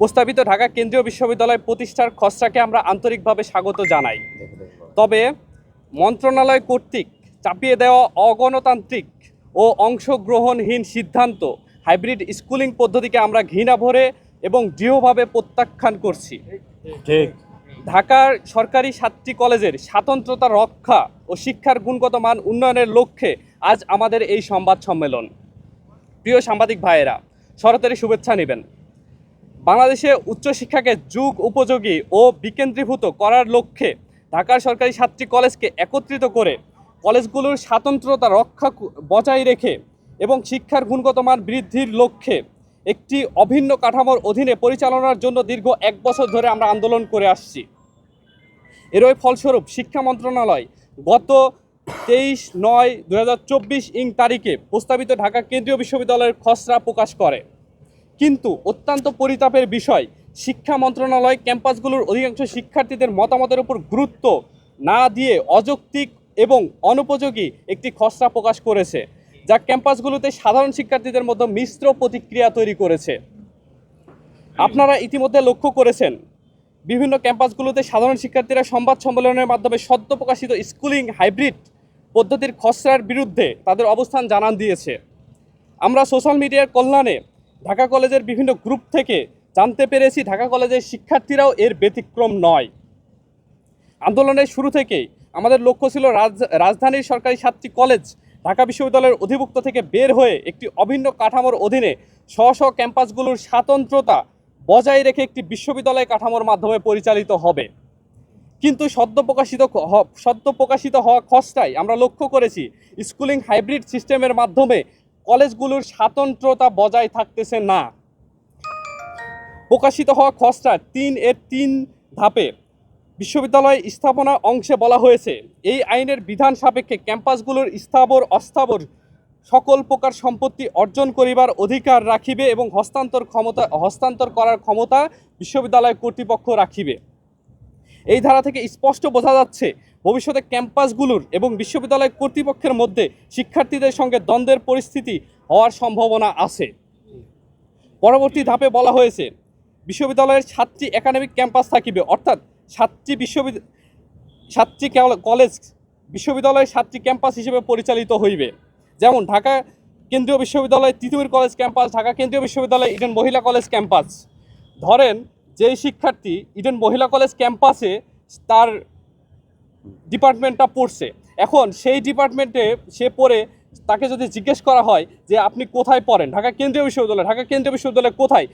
প্রস্তাবিত ঢাকা কেন্দ্রীয় বিশ্ববিদ্যালয় প্রতিষ্ঠার খসড়াকে আমরা আন্তরিকভাবে স্বাগত জানাই। তবে মন্ত্রণালয় কর্তৃক চাপিয়ে দেওয়া অগণতান্ত্রিক ও অংশগ্রহণহীন সিদ্ধান্ত হাইব্রিড স্কুলিং পদ্ধতিকে আমরা ঘৃণা ভরে এবং দৃঢ়ভাবে প্রত্যাখ্যান করছি। ঠিক। ঢাকার সরকারি সাতটি কলেজের স্বাতন্ত্রতা রক্ষা ও শিক্ষার গুণগত মান উন্নয়নের লক্ষ্যে আজ আমাদের এই সংবাদ সম্মেলন। প্রিয় সাংবাদিক ভাইয়েরা শরতের শুভেচ্ছা নেবেন। বাংলাদেশে উচ্চশিক্ষাকে যুগ উপযোগী ও বিকেন্দ্রীভূত করার লক্ষ্যে ঢাকার সরকারি সাতটি কলেজকে একত্রিত করে কলেজগুলোর স্বাতন্ত্রতা রক্ষা বজায় রেখে এবং শিক্ষার গুণগত মান বৃদ্ধির লক্ষ্যে একটি অভিন্ন কাঠামোর অধীনে পরিচালনার জন্য দীর্ঘ এক বছর ধরে আমরা আন্দোলন করে আসছি। এরই ফলস্বরূপ শিক্ষা মন্ত্রণালয় গত তেইশ নয় দু ইং তারিখে প্রস্তাবিত ঢাকা কেন্দ্রীয় বিশ্ববিদ্যালয়ের খসড়া প্রকাশ করে। কিন্তু অত্যন্ত পরিতাপের বিষয়, শিক্ষা মন্ত্রণালয় ক্যাম্পাসগুলোর অধিকাংশ শিক্ষার্থীদের মতামতের উপর গুরুত্ব না দিয়ে অযৌক্তিক এবং অনুপযোগী একটি খসড়া প্রকাশ করেছে, যা ক্যাম্পাসগুলোতে সাধারণ শিক্ষার্থীদের মধ্যে মিশ্র প্রতিক্রিয়া তৈরি করেছে। আপনারা ইতিমধ্যে লক্ষ্য করেছেন, বিভিন্ন ক্যাম্পাসগুলোতে সাধারণ শিক্ষার্থীরা সংবাদ সম্মেলনের মাধ্যমে সদ্য প্রকাশিত স্কুলিং হাইব্রিড পদ্ধতির খসড়ার বিরুদ্ধে তাদের অবস্থান জানান দিয়েছে। আমরা সোশ্যাল মিডিয়ার কল্যাণে ঢাকা কলেজের বিভিন্ন গ্রুপ থেকে জানতে পেরেছি ঢাকা কলেজের শিক্ষার্থীরাও এর ব্যতিক্রম নয়। আন্দোলনের শুরু থেকেই আমাদের লক্ষ্য ছিল রাজ- রাজধানীর সরকারি সাতটি কলেজ ঢাকা বিশ্ববিদ্যালয়ের অধিভুক্ত থেকে বের হয়ে একটি অভিন্ন কাঠামোর অধীনে স্ব স্ব ক্যাম্পাসগুলোর স্বাতন্ত্রতা বজায় রেখে একটি বিশ্ববিদ্যালয় কাঠামোর মাধ্যমে পরিচালিত হবে। কিন্তু সদ্য প্রকাশিত সদ্য প্রকাশিত হওয়া খসড়ায় আমরা লক্ষ্য করেছি স্কুলিং হাইব্রিড সিস্টেমের মাধ্যমে কলেজগুলোর স্বাতন্ত্রতা বজায় থাকতেছে না। প্রকাশিত হওয়া খসড়া তিন এর তিন ধাপে বিশ্ববিদ্যালয় স্থাপনা অংশে বলা হয়েছে, এই আইনের বিধান সাপেক্ষে ক্যাম্পাসগুলোর স্থাবর, অস্থাবর সকল প্রকার সম্পত্তি অর্জন করিবার অধিকার রাখিবে এবং হস্তান্তর ক্ষমতা, হস্তান্তর করার ক্ষমতা বিশ্ববিদ্যালয় কর্তৃপক্ষ রাখিবে। এই ধারা থেকে স্পষ্ট বোঝা যাচ্ছে ভবিষ্যতে ক্যাম্পাসগুলোর এবং বিশ্ববিদ্যালয় কর্তৃপক্ষের মধ্যে শিক্ষার্থীদের সঙ্গে দ্বন্দ্বের পরিস্থিতি হওয়ার সম্ভাবনা আছে। পরবর্তী ধাপে বলা হয়েছে, বিশ্ববিদ্যালয়ের সাতটি একাডেমিক ক্যাম্পাস থাকিবে, অর্থাৎ সাতটি বিশ্ববিদ্যালয় সাতটি কলেজ বিশ্ববিদ্যালয়ের সাতটি ক্যাম্পাস হিসেবে পরিচালিত হইবে। যেমন ঢাকা কেন্দ্রীয় বিশ্ববিদ্যালয়, তিতুমির কলেজ ক্যাম্পাস ঢাকা কেন্দ্রীয় বিশ্ববিদ্যালয়, ইডেন মহিলা কলেজ ক্যাম্পাস ধরেন, যেই শিক্ষার্থী ইডেন মহিলা কলেজ ক্যাম্পাসে তার ডিপার্টমেন্টটা পড়ছে। এখন সেই ডিপার্টমেন্টে সে পড়ে তাকে যদি জিজ্ঞেস করা হয় যে আপনি কোথায় পড়েন, ঢাকা কেন্দ্রীয় বিশ্ববিদ্যালয়, ঢাকা কেন্দ্রীয় বিশ্ববিদ্যালয় কোথায়?